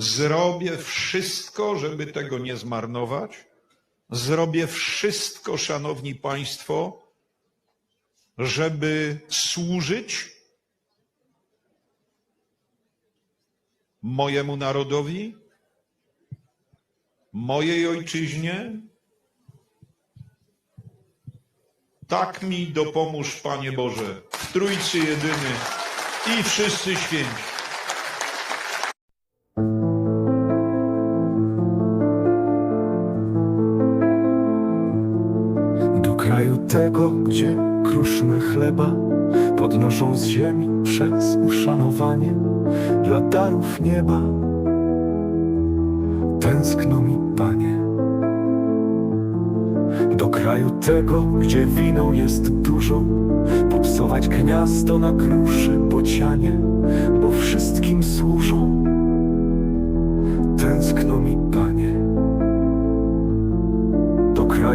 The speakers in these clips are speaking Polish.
Zrobię wszystko, żeby tego nie zmarnować. Zrobię wszystko, szanowni państwo, żeby służyć mojemu narodowi, mojej ojczyźnie. Tak mi dopomóż, Panie Boże, w Trójcy Jedyny i wszyscy święci. Tego, gdzie kruszmy chleba Podnoszą z ziemi przez uszanowanie Dla darów nieba. Tęskno mi, Panie. Do kraju tego, gdzie winą jest dużo Popsować gniazdo na kruszy bocianie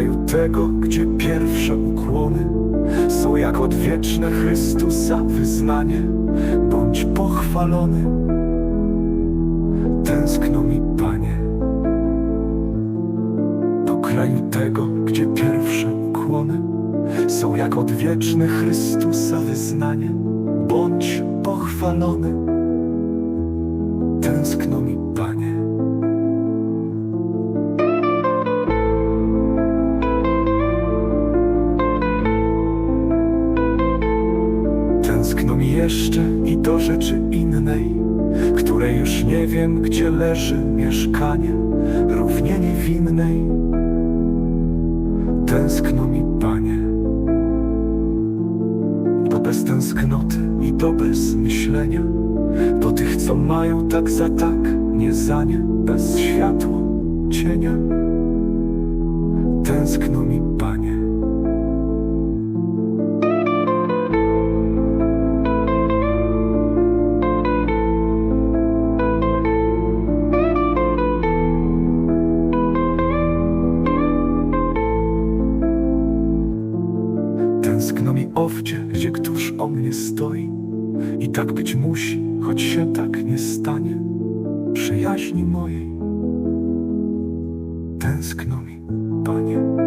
kraju tego, gdzie pierwsze ukłony są jak odwieczne Chrystusa wyznanie. Bądź pochwalony, tęskno mi, Panie. Do kraju tego, gdzie pierwsze ukłony są jak odwieczne Chrystusa wyznanie. Bądź pochwalony, jeszcze i do rzeczy innej, której już nie wiem, gdzie leży mieszkanie, równie niewinnej. Tęskno mi, Panie, do bez tęsknoty i do bez myślenia, do tych, co mają tak za tak, nie za nie, bez światła, cienia. Tęskno mi, Tęskno mi owdzie, gdzie któż o mnie stoi. I tak być musi, choć się tak nie stanie. Przyjaźni mojej. Tęskno mi, Panie.